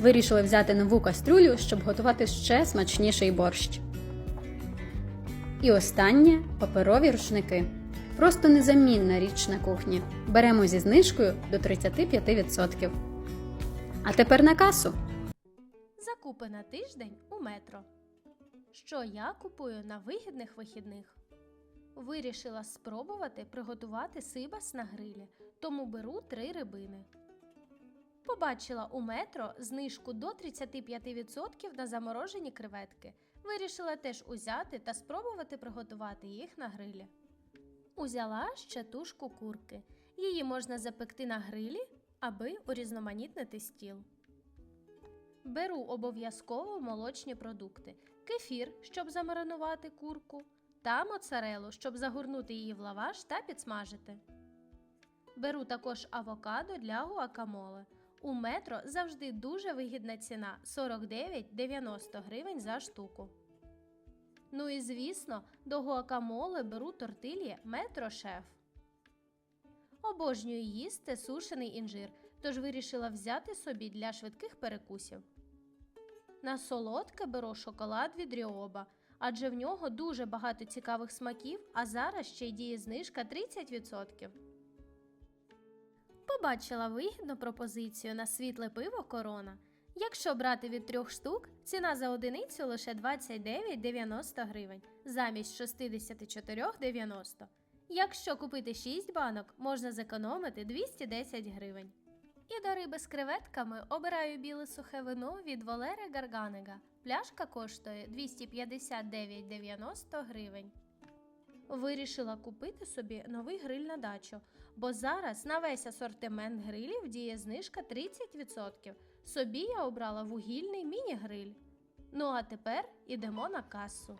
Вирішили взяти нову кастрюлю, щоб готувати ще смачніший борщ. І останнє паперові рушники. Просто незамінна річ на кухні. Беремо зі знижкою до 35%. А тепер на касу. Закупи на тиждень у метро. Що я купую на вигідних вихідних? Вирішила спробувати приготувати сибас на грилі, тому беру три рибини. Побачила у метро знижку до 35% на заморожені креветки. Вирішила теж узяти та спробувати приготувати їх на грилі. Узяла ще тушку курки. Її можна запекти на грилі, аби урізноманітнити стіл. Беру обов'язково молочні продукти: кефір, щоб замаринувати курку, та моцарелу, щоб загорнути її в лаваш та підсмажити. Беру також авокадо для гуакамоле. У метро завжди дуже вигідна ціна 49,90 гривень за штуку. Ну і звісно, до гуакамоле беру тортильє метро шеф. Обожнюю їсти сушений інжир, тож вирішила взяти собі для швидких перекусів. На солодке беру шоколад від Ріоба, адже в нього дуже багато цікавих смаків, а зараз ще й діє знижка 30%. Побачила вигідну пропозицію на світле пиво корона. Якщо брати від трьох штук, ціна за одиницю лише 29,90 гривень замість 64,90. Якщо купити 6 банок, можна зекономити 210 гривень. І до риби з креветками обираю біле сухе вино від Волери Гарганега. Пляшка коштує 259,90 гривень. Вирішила купити собі новий гриль на дачу, бо зараз на весь асортимент грилів діє знижка 30%. Собі я обрала вугільний міні-гриль. Ну а тепер ідемо на касу.